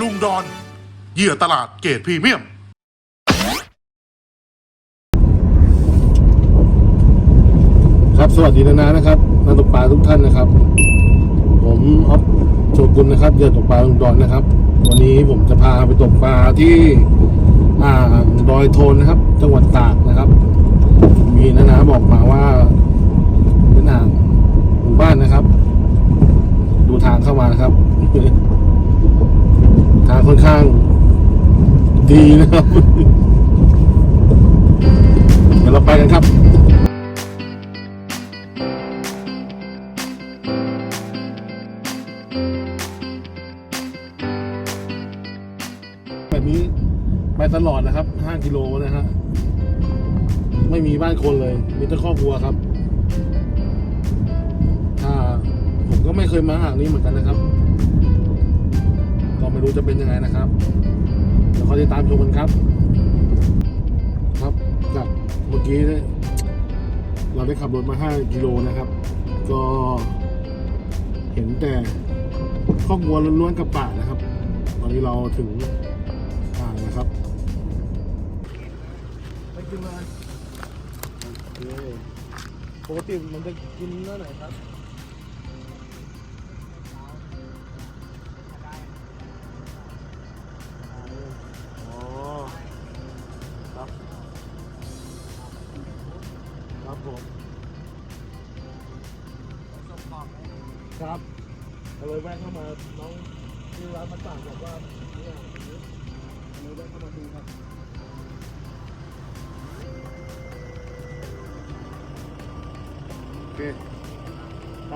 ลุงดอน เหยื่อตลาดเกรดพรีเมียม ครับสวัสดีนานานะครับนักตกปลาทุกท่านนะครับ ผมออฟโชกุลนะครับเหยื่อตกปลาลุงดอนนะครับ วันนี้ผมจะพาไปตกปลาที่อ่างดอยโทนนะครับ จังหวัดตากนะครับ มีนานาบอกมาว่าเป็นอ่างหมู่บ้านนะครับ ดูทางเข้ามานะครับางค่อนข้าง ดีนะครับเดี๋ยวเราไปกันครับแบบนี้ไปตลอดนะครับ 5 กิโลนะฮะ ไม่มีบ้านคนเลย มีแต่ครอบครัวครับ ถ้าผมก็ไม่เคยมาอ่างนี้เหมือนกันนะครับ ก็ไม่รู้จะเป็นยังไงนะครับเดี๋ยวคอยติดตามชมกันครับ ครับจากเมื่อกี้เนี่ยเราได้ขับรถมา 5 กิโลนะครับ ก็เห็นแต่ครอบัวล้วนๆกับป่านะครับ ตอนนี้เราถึงอ่างนะครับไปกินมาโอเคปกติมันจะกินเมื่อไหร่ครับ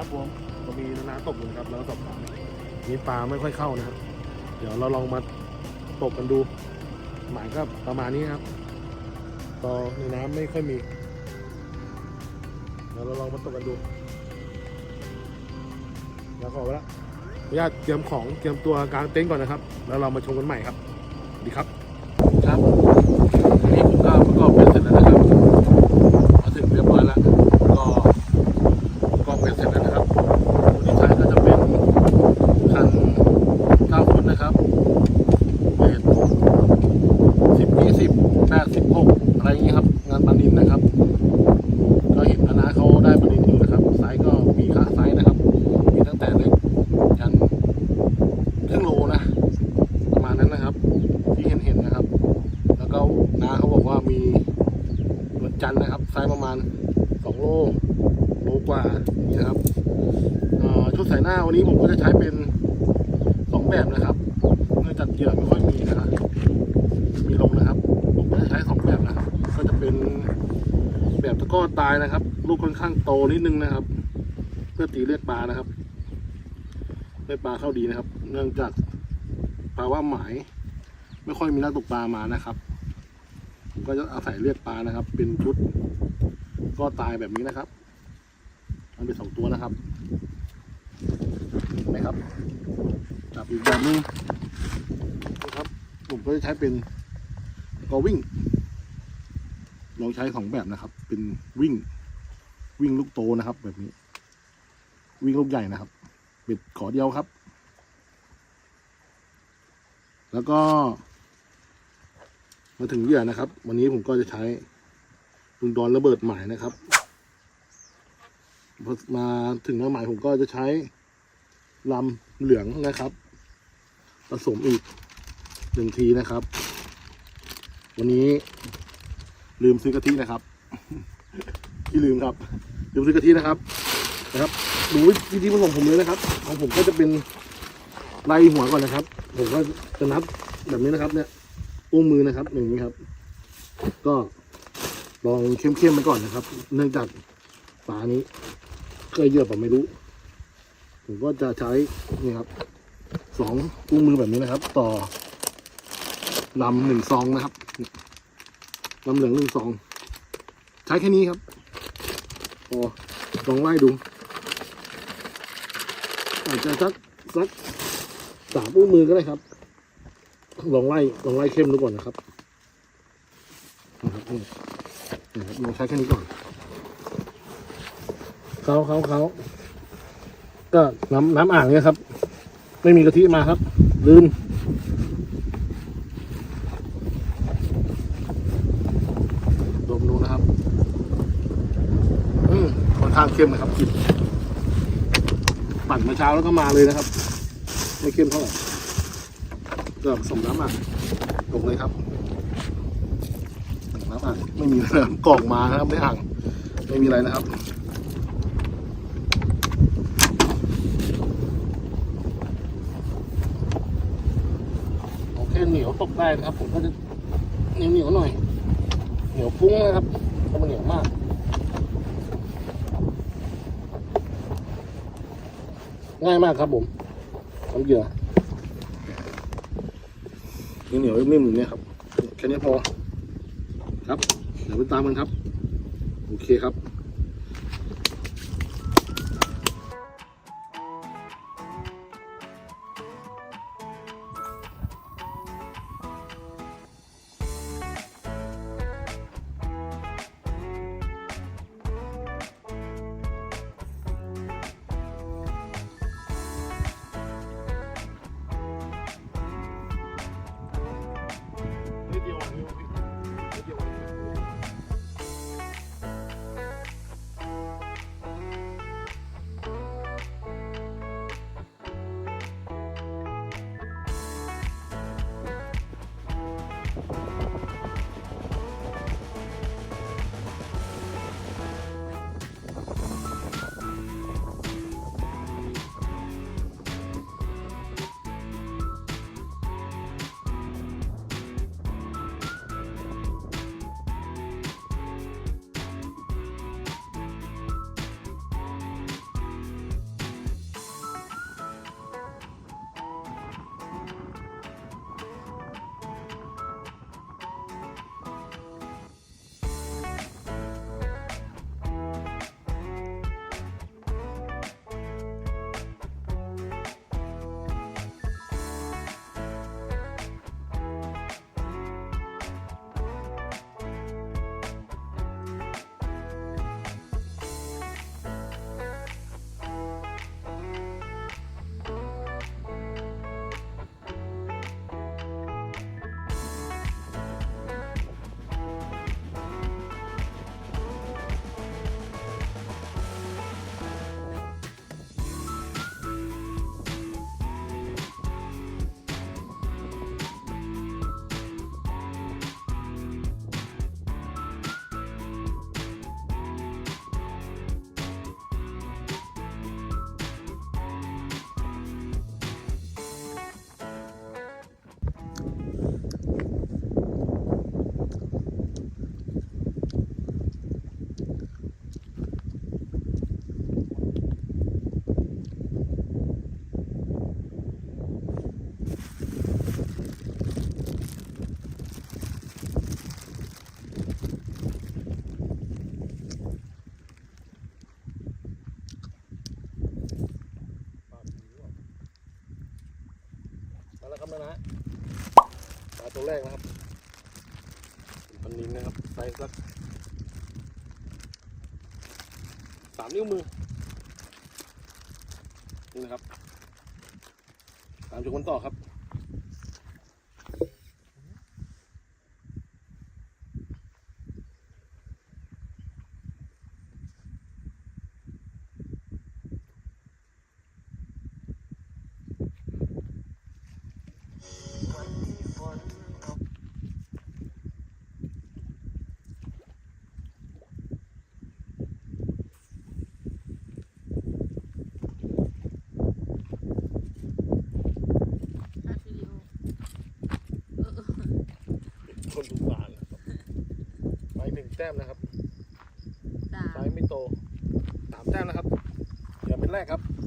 ครับผมก็มีนานาตกอยู่นะครับแล้วก็สอบถามนี่ปลาไม่ค่อยเข้านะครับ เดี๋ยวเราลองมาตกกันดู หมายก็ประมาณนี้ครับต่อในน้ำไม่ค่อยมี เดี๋ยวเราลองมาตกกันดูแล้วขอไว้ละอนุญาตเตรียมของเตรียมตัวกลางเต็นท์ก่อนนะครับ แล้วเรามาชมกันใหม่ครับ ดีครับอันนี้ผมก็ประกอบเป็นเสร็จแล้วนะครับ มาถึงเรียบร้อยแล้ว ก็ประกอบเป็นเสร็จแล้วนะครับตัวที่ใช้ก็จะเป็นคัน9ฟุตนะครับเบสสิบยี่สิบแปดสิบหกอะไรอย่างนี้ครับ งานปานินนะครับ ก็เห็นคณะเขาได้ปานินอยู่นะครับ ไซส์ก็มีค่าไซส์นะครับ มีตั้งแต่เล็กยันครึ่งโลนะ ประมาณนั้นนะครับ ที่เห็นเห็นๆนะครับ แล้วก็นาเขาบอกว่ามีนวลจันทร์นะครับ ไซส์ประมาณสองโลโลกว่าอย่างนี้นะครับเอ่อชุดใส่หน้าวันนี้ผมก็จะใช้เป็นสองแบบนะครับเนื่องจากเหยื่อไม่ค่อยมีนะครับ มีลงนะครับ ผมก็จะใช้สองแบบนะครับ ก็จะเป็นแบบตะกร้อตายนะครับ ลูกค่อานิดนึงนะครับ เพื่อตีเลือดปลานะครับเลือดปลาเข้าดีนะครับ เนื่องจากภาวะหมายไม่ค่อยมีนักตกปลามานะครับ ผมก็จะอาศัยเลือดปลานะครับ เป็นชุด ก็ตายแบบนี้นะครับ มันเป็นสองตัวนะครับเห็นไหมครับจับอีกแบบนึงนะครับ ผมก็จะใช้เป็นก็วิ่งลองใช้สองแบบนะครับ เป็นวิ่ง วิ่งลูกโตนะครับ แบบนี้ วิ่งลูกใหญ่นะครับเบ็ดขอเดียวครับ แล้วก็ มาถึงเหยื่อนะครับ วันนี้ผมก็จะใช้ลุงดอนระเบิดหมายนะครับมาถึงหน้าหมายผมก็จะใช้ลำเหลืองนะครับ ผสมอีกหนึ่งทีนะครับ วันนี้ลืมซื้อกะทินะครับ ที่ลืมครับ ลืมซื้อกะทินะครับ นะครับดูวิธีผสมผมเลยนะครับ ของผมก็จะเป็นไล่หัวก่อนนะครับ ผมก็จะนับแบบนี้นะครับ เนี่ยอุ้งมือนะครับอย่างนี้ครับ ก็ลองเข้มๆไปก่อนนะครับ เนื่องจากปลานี้ เคยเยอะผมไม่รู้ ผมก็จะใช้นี่ครับสองอุ้งมือแบบนี้นะครับ ต่อลำหนึ่งซองนะครับลำเหลืองหนึ่งสอง ใช้แค่นี้ครับ พอลองไล่ดู อาจจะสักสักสามอุ้งมือก็ได้ครับ ลองไล่ลองไล่เข้มดูก่อนนะครับนะครับนี่นะครับลองใช้แค่นี้ก่อนเขาเขาเขาก็น้ำน้ำอ่างเนี่ยครับ ไม่มีกะทิมาครับ ลืม ข้าง เข้มนะครับกลิ่นปั่นมาเช้าแล้วก็มาเลยนะครับ ไม่เข้มเท่าไหร่ก็ผสมน้ำอะลงเลยครับน้ำอะไม่มีอะไรนะบอกมานะครับในอ่างไม่มีอะไรนะครับโอเคเหนียวตกได้นะครับผมก็จะเหนียวเหนียวหน่อย เหนียวฟุ้งนะครับถ้ามันเหนียวมาก ง่ายมากครับผมน้ำเหยื่อเหนียวๆนิ่มๆเนี่ยครับแค่นี้พอครับเดี๋ยวไปตามกันครับ โอเคครับ นิ้วมือนี่นะครับตามชมกันต่อครับ อัดวิดีโอเออ คนดูปลาเลยครับไปหนึ่งแต้มนะครับ สา ไซ ม ส์ไม่โตสามแต้มนะครับเดี๋ยวเป็น แรกครับ น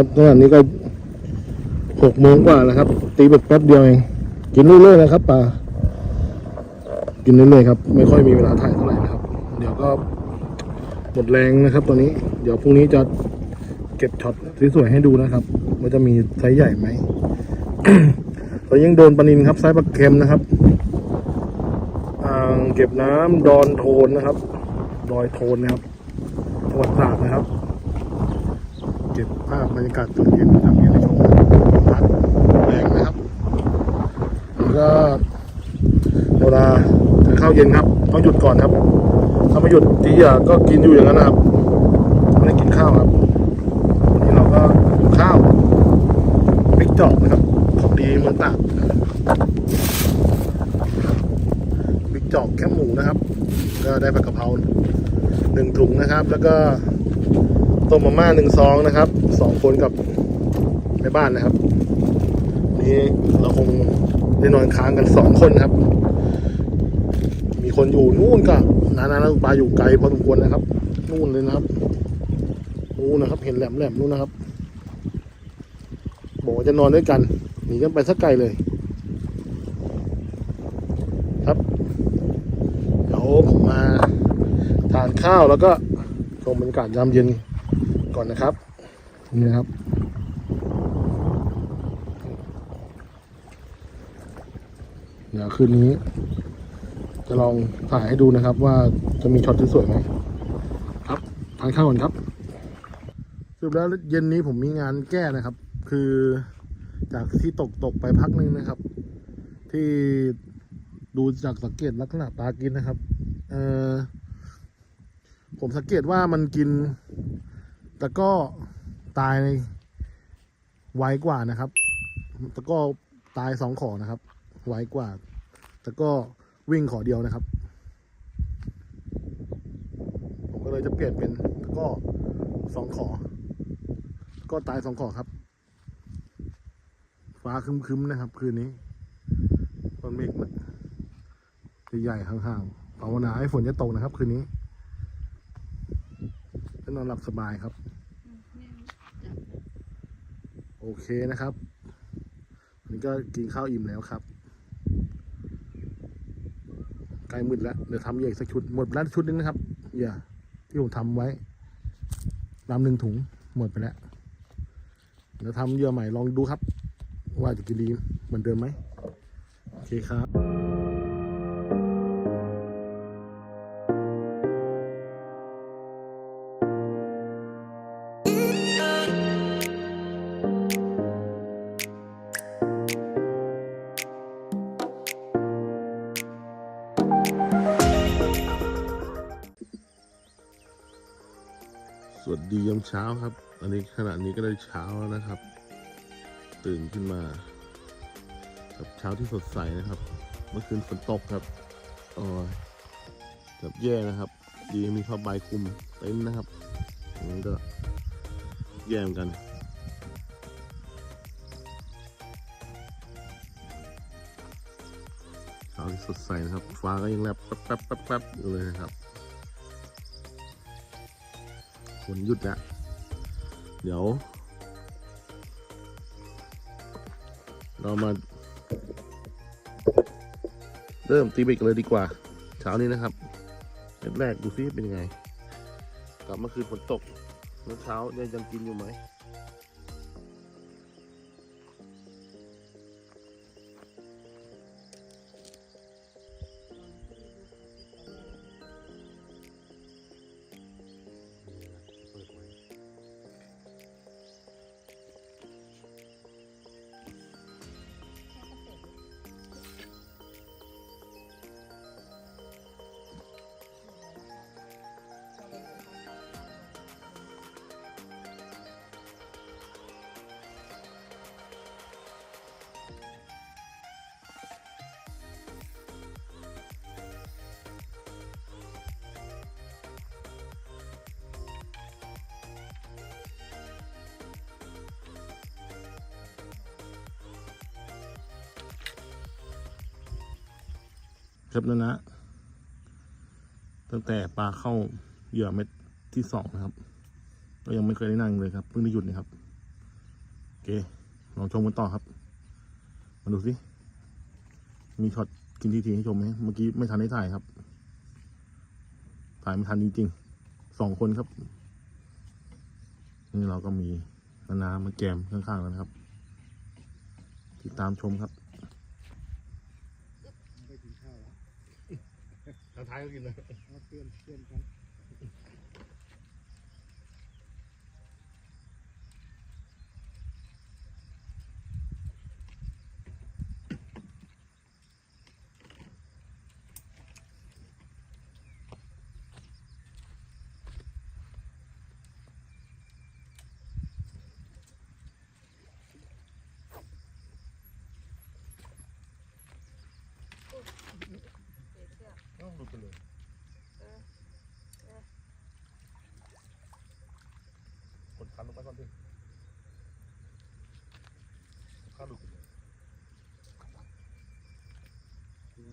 ครับตอนนี้ก็หกโมงกว่าแล้วครับ ตีเบ็ดแป๊บเดียวเอง กินเรื่อยๆนะครับปลากินเรื่อยๆครับไม่ค่อยมีเวลาถ่ายเท่าไหร่นะครับ เดี๋ยวก็หมดแรงนะครับ ตอนนี้ เดี๋ยวพรุ่งนี้จะเก็บช็อตสวยๆให้ดูนะครับว่าจะมีไซส์ใหญ่ไหมตอนยังโดนปลานินครับไซส์ปลาเค็มนะครับอ่างเก็บน้ำดอนโทนนะครับดอยโทนนะครับจังหวัดตราดนะครับ ก็บภาพบรรยากาศตอนเย็นนะครับในช่วงพัดแรงนะครับแล้วก็เวลาจะเข้าเย็นครับ ต้องหยุดก่อนครับ ถ้าไม่หยุดตีอะก็กินอยู่อย่างนั้นนะครับไม่ได้กินข้าวครับวันนี้เราก็ข้าวพริกจอกนะครับของดีเมืองตาดพริกจอกแค่หมูนะครับ ก็ได้ผักกะเพราหนึ่งถุงนะครับ แล้วก็ ต้มมาม่าหนึ่งซองนะครับสองคนกับแม่บ้านนะครับ นี้เราคงได้นอนค้างกันสองคนครับ มีคนอยู่นู่นกับนานานาปลาอยู่ไกลพอสมควรนะครับ นู่นเลยนะครับนู่นนะครับ เห็นแหลมแหลมนู่นนะครับบอกว่าจะนอนด้วยกันหนีกันไปสักไกลเลย ครับเดี๋ยวผมมาทานข้าวแล้วก็ชมบรรยากาศยามเย็น ก่อนนะครับ นี่นะครับ เดี๋ยวคืนนี้ จะลองถ่ายให้ดูนะครับ ว่าจะมีช็อตที่สวยไหมครับทานข้าวก่อนครับสรุปแล้วเย็นนี้ผมมีงานแก้นะครับ คือจากที่ตกตกไปพักหนึงนะครับ ที่ดูจากสังเกตลักษณะปลากินนะครับ เออผมสังเกตว่ามันกิน แต่ก็ตายไวกว่านะครับแต่ก็ตายสองขอนะครับ ไวกว่าแต่ก็วิ่งขอเดียวนะครับ ผมก็เลยจะเปลี่ยนเป็นตะก็สองขอ ก็ตายสองขอครับ ฟ้าคึมๆนะครับ คืนนี้ตอนเมฆมันใหญ่ๆห่างๆภาวนาให้ฝนจะตกนะครับ คืนนี้จะนอนหลับสบายครับ โอเคนะครับอันนี้ก็กินข้าวอิ่มแล้วครับใกล้มืดแล้วเดี๋ยวทำเหยื่ออีกสักชุดหมดไปแล้วชุดนึงนะครับเหยื่อที่ผมทำไว้ลำหนึ่งถุงหมดไปแล้วเดี๋ยวทำเยื่อใหม่ลองดูครับ ว่าจะกินดีเหมือนเดิมไหมโอเคครับ เช้าครับ อันนี้ขณะนี้ก็ได้เช้าแล้วนะครับ ตื่นขึ้นมากับเช้าที่สดใสนะครับ เมื่อคืนฝนตกครับโอ้ยแบบแย่นะครับ ดีมีผ้าใบคลุมเต็นท์นะครับอันนี้ก็แย่เหมือนกันเช้าที่สดใสนะครับ ฟ้าก็ยังแลบแป๊บแป๊บแป๊บแป๊บอยู่เลยนะครับฝนหยุดแล้ว เดี๋ยว เรามา เริ่มตีบิกเลยดีกว่า เช้านี้นะครับเริ่มแรกดูซิเป็นยังไง กลับเมื่อคืนฝนตกเมื่อเช้ายังยังกินอยู่ไหม ครับนะนะ ตั้งแต่ปลาเข้าเหยื่อเม็ดที่สองนะครับ ก็ยังไม่เคยได้นั่งเลยครับ เพิ่งได้หยุดนะครับ โอเค ลองชมกันต่อครับ มาดูสิ มีช็อตกินทีทีให้ชมไหม เมื่อกี้ไม่ทันได้ถ่ายครับ ถ่ายไม่ทันจริงๆสองคนครับ นี่เราก็มีนานามาแกมข้างๆแล้วนะครับ ติดตามชมครับ ไปกินข้าวแล้ว ท้ายก็กินเลยเอาเตรียมเตรียมกัน ต้อง หลุดไปเลยกดคันลงไปก่อนดิข้าหลุดไปเลย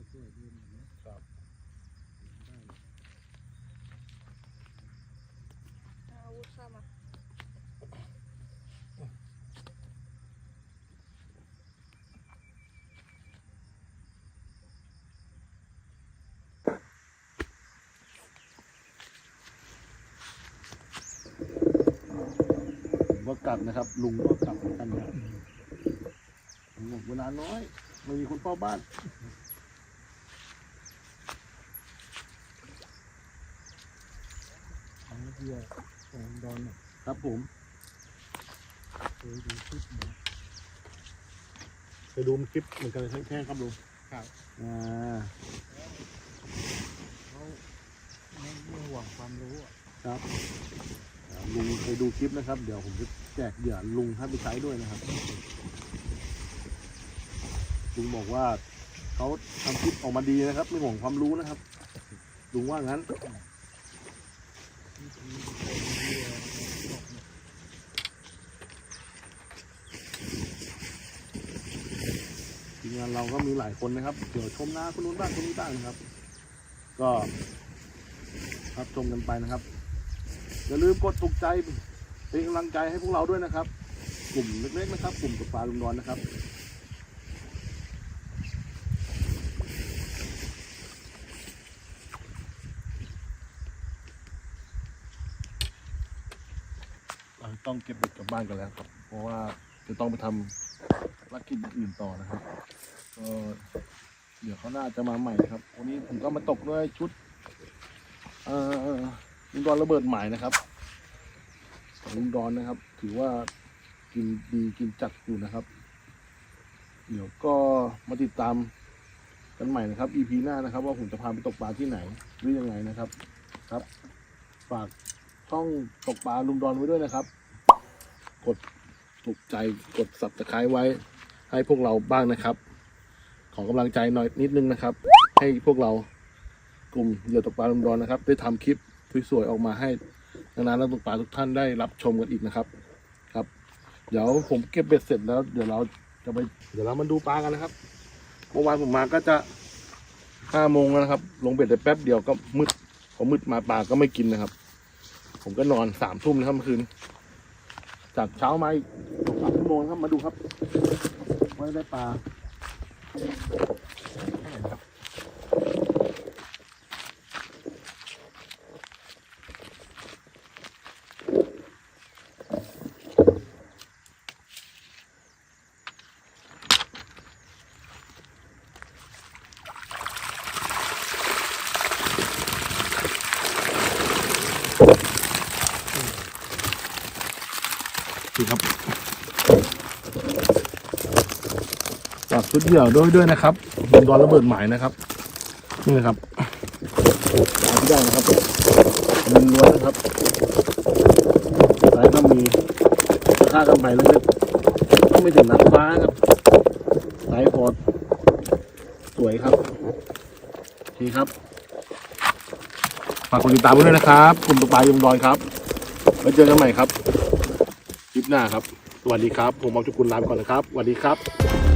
ช่วยยืนอย่างนี้ครับ ได้ เอาอาวุธเข้ามา ผม ก็กลับนะครับ ลุงก็กลับเหมือนกันนะลุงบอกเวลาน้อยไม่มีคนเฝ้าบ้านของเดียวของดอนน่ะครับผมเคยดูคลิปหมดไปดูคลิปเหมือนกันเลยแค่ครับลุงครับอ่าเขาไม่ไม่ห่วงความรู้อะครับอ่าลุงเคยดูคลิปนะครับ เดี๋ยวผมจะ แจกเหยื่อลุงให้ไปใช้ด้วยนะครับ ลุงบอกว่าเขาทำคลิปออกมาดีนะครับ ไม่ห่วงความรู้นะครับ ลุงว่างั้นวิธีเป็นเรือบอกหมดทีมงานเราก็มีหลายคนนะครับเดี๋ยวชมหน้าคนนู้นบ้างคนนี้บ้างนะครับ ก็รับชมกันไปนะครับอย่าลืมกดถูกใจ เป็นกำลังใจให้พวกเราด้วยนะครับ กลุ่มเล็กๆนะครับ กลุ่มตกปลาลุงดอนนะครับต้องเก็บเบ็ดกลับบ้านกันแล้วครับ เพราะว่าจะต้องไปทำภารกิจอื่นต่อนะครับก็เดี๋ยวเขาน่าจะมาใหม่ครับ วันนี้ผมก็มาตกด้วยชุดเอ่อลุงดอนระเบิดใหม่นะครับ ลุงดอนนะครับ ถือว่ากินดีกินจัดอยู่นะครับ เดี๋ยวก็มาติดตามกันใหม่นะครับ EP หน้านะครับ ว่าผมจะพาไปตกปลาที่ไหนหรือยังไงนะครับ ครับ ฝากช่องตกปลาลุงดอนไว้ด้วยนะครับ กดถูกใจกด subscribe ไว้ ให้พวกเราบ้างนะครับ ขอกำลังใจหน่อยนิดนึงนะครับ ให้พวกเรากลุ่มเหยื่อตกปลาลุงดอนนะครับ ได้ทำคลิปสวยๆออกมาให้ นานนักตกปลาทุกท่านได้รับชมกันอีกนะครับครับ เดี๋ยวผมเก็บเบ็ดเสร็จแล้ว เดี๋ยวเราจะไปเดี๋ยวเรามาดูปลากันนะครับเมื่อวานผมมาก็จะห้าโมงแล้วนะครับ ลงเบ็ดได้แป๊บเดียวก็มืดพอมืดมาปลาก็ไม่กินนะครับ ผมก็นอนสามทุ่มนะครับเมื่อคืนจากเช้ามาอีกสองสามชั่วโมงครับมาดูครับว่าได้ปลา ชุดเหยื่อด้วยด้วยนะครับยิงดนระเบิดหมายนะครับ นี่นะครับปลาที่ได้นะครับยิงล้วนนะครับสายก็มีค่ากำไรเล็กๆต้องไม่ถึงนักฟ้าครับสายพอดสวยครับโอเครับฝากกดติดตามด้วยนะครับกลุ่มตกปลายงดอนครับไว้เจอกันใหม่ครับคลิปหน้าครับ สวัสดีครับ ผมมองจุกุลลาไปก่อนนะครับ สวัสดีครับ